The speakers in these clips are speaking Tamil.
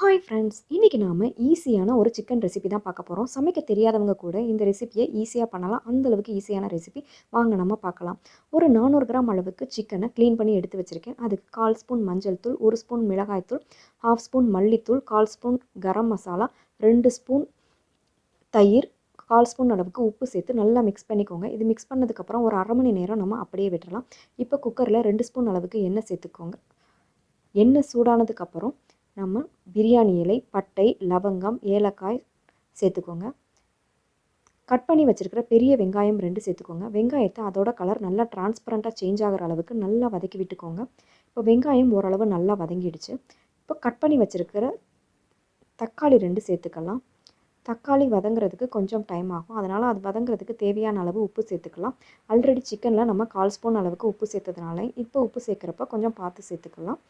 ஹாய் ஃப்ரெண்ட்ஸ் இன்றைக்கி நாம் ஈஸியான ஒரு சிக்கன் ரெசிபி தான் பார்க்க போகிறோம் சமைக்க தெரியாதவங்க கூட இந்த ரெசிபியை ஈஸியாக பண்ணலாம். அந்தளவுக்கு ஈஸியான ரெசிபி வாங்க நம்ம பார்க்கலாம். ஒரு நானூறு கிராம் அளவுக்கு சிக்கனை க்ளீன் பண்ணி எடுத்து வச்சுருக்கேன். அதுக்கு கால் ஸ்பூன் மஞ்சள் தூள் ஒரு ஸ்பூன் மிளகாய்த்தூள் ஹாஃப் ஸ்பூன் மல்லித்தூள் கால் ஸ்பூன் கரம் மசாலா ரெண்டு ஸ்பூன் தயிர் கால் ஸ்பூன் அளவுக்கு உப்பு சேர்த்து நல்லா மிக்ஸ் பண்ணிக்கோங்க. இது மிக்ஸ் பண்ணதுக்கப்புறம் ஒரு அரை மணி நேரம் நம்ம அப்படியே விட்டுறலாம். இப்போ குக்கரில் ரெண்டு ஸ்பூன் அளவுக்கு எண்ணெய் சேர்த்துக்கோங்க. எண்ணெய் சூடானதுக்கப்புறம் நம்ம பிரியாணி இலை பட்டை லவங்கம் ஏலக்காய் சேர்த்துக்கோங்க. கட் பண்ணி வச்சுருக்கிற பெரிய வெங்காயம் ரெண்டு சேர்த்துக்கோங்க. வெங்காயத்தை அதோட கலர் நல்லா டிரான்ஸ்பரண்ட்டாக சேஞ்ச் ஆகிற அளவுக்கு நல்லா வதக்கி விட்டுக்கோங்க. இப்போ வெங்காயம் ஓரளவு நல்லா வதங்கிடுச்சு. இப்போ கட் பண்ணி வச்சுருக்கிற தக்காளி ரெண்டு சேர்த்துக்கலாம். தக்காளி வதங்குறதுக்கு கொஞ்சம் டைம் ஆகும். அதனால் அது வதங்குறதுக்கு தேவையான அளவு உப்பு சேர்த்துக்கலாம். ஆல்ரெடி சிக்கனில் நம்ம கால் ஸ்பூன் அளவுக்கு உப்பு சேர்த்ததுனால இப்போ உப்பு சேர்க்குறப்ப கொஞ்சம் பார்த்து சேர்த்துக்கலாம்.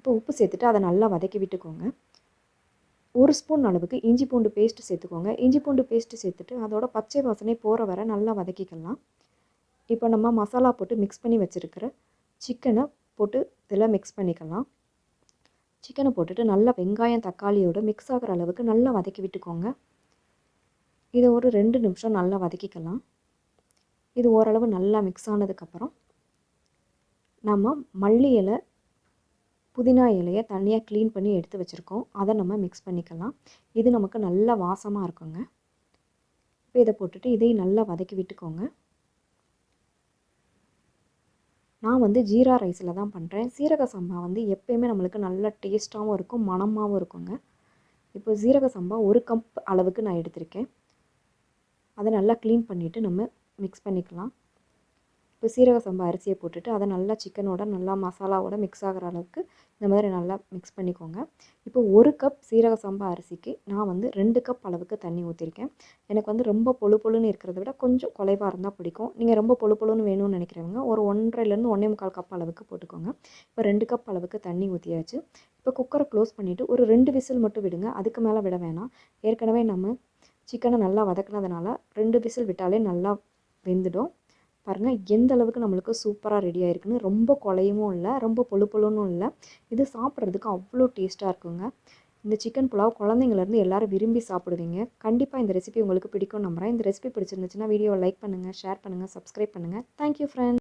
இப்போ உப்பு சேர்த்துட்டு அதை நல்லா வதக்கி விட்டுக்கோங்க. ஒரு ஸ்பூன் அளவுக்கு இஞ்சி பூண்டு பேஸ்ட்டு சேர்த்துக்கோங்க. இஞ்சி பூண்டு பேஸ்ட்டு சேர்த்துட்டு அதோட பச்சை வாசனை போகிற வரை நல்லா வதக்கிக்கலாம். இப்போ நம்ம மசாலா போட்டு மிக்ஸ் பண்ணி வச்சுருக்கிற சிக்கனை போட்டு இதில் மிக்ஸ் பண்ணிக்கலாம். சிக்கனை போட்டுட்டு நல்லா வெங்காயம் தக்காளியோடு மிக்ஸ் ஆகிற அளவுக்கு நல்லா வதக்கி விட்டுக்கோங்க. இதை ஒரு ரெண்டு நிமிஷம் நல்லா வதக்கிக்கலாம். இது ஓரளவு நல்லா மிக்ஸ் ஆனதுக்கப்புறம் நம்ம மல்லி இலை புதினா இலையை தனியாக க்ளீன் பண்ணி எடுத்து வச்சுருக்கோம். அதை நம்ம மிக்ஸ் பண்ணிக்கலாம். இது நமக்கு நல்ல வாசமாக இருக்குங்க. இப்போ இதை போட்டுட்டு இதையும் நல்லா வதக்கி விட்டுக்கோங்க. நான் வந்து ஜீரா ரைஸில் தான் பண்ணுறேன் சீரக சம்பா வந்து எப்பயுமே நம்மளுக்கு நல்ல டேஸ்ட்டாகவும் இருக்கும் மணமாகவும் இருக்குங்க. இப்போ சீரக சம்பா ஒரு கப் அளவுக்கு நான் எடுத்திருக்கேன். அதை நல்லா க்ளீன் பண்ணிவிட்டு நம்ம மிக்ஸ் பண்ணிக்கலாம். இப்போ சீரக சம்பா அரிசியை போட்டுட்டு அதை நல்லா சிக்கனோட நல்லா மசாலாவோட மிக்ஸ் ஆகிற அளவுக்கு இந்த மாதிரி நல்லா மிக்ஸ் பண்ணிக்கோங்க. இப்போ ஒரு கப் சீரக சம்பா அரிசிக்கு நான் வந்து ரெண்டு கப் அளவுக்கு தண்ணி ஊற்றிருக்கேன் எனக்கு வந்து ரொம்ப பொழு பொழுன்னு இருக்கிறத விட கொஞ்சம் குலைவாக இருந்தால் பிடிக்கும். நீங்கள் ரொம்ப பொழு பொழுன்னு வேணும்னு நினைக்கிறவங்க ஒரு ஒன்றரைலேருந்து ஒன்றே முக்கால் கப் அளவுக்கு போட்டுக்கோங்க. இப்போ ரெண்டு கப் அளவுக்கு தண்ணி ஊற்றியாச்சு இப்போ குக்கரை க்ளோஸ் பண்ணிவிட்டு ஒரு ரெண்டு விசில் மட்டும் விடுங்க. அதுக்கு மேலே விட வேணாம். ஏற்கனவே நம்ம சிக்கனை நல்லா வதக்குனதுனால ரெண்டு விசில் விட்டாலே நல்லா வெந்துடும். பாருங்கள் எந்த அளவுக்கு நம்மளுக்கு சூப்பராக ரெடி ஆகிருக்குன்னு ரொம்ப குலையமும் இல்லை ரொம்ப பொழு பொழுன்னு இல்லை. இது சாப்பிட்றதுக்கு அவ்வளோ டேஸ்ட்டாக இருக்குங்க. இந்த சிக்கன் புலாவ் குழந்தைங்கலேருந்து எல்லோரும் விரும்பி சாப்பிடுவீங்க. கண்டிப்பாக இந்த ரெசிபி உங்களுக்கு பிடிக்கும் நம்புகிறேன் இந்த ரெசிபி பிடிச்சிருந்துச்சுன்னா வீடியோவை லைக் பண்ணுங்கள் ஷேர் பண்ணுங்கள் சப்ஸ்கிரைப் பண்ணுங்கள் தேங்க்யூ ஃப்ரெண்ட்ஸ்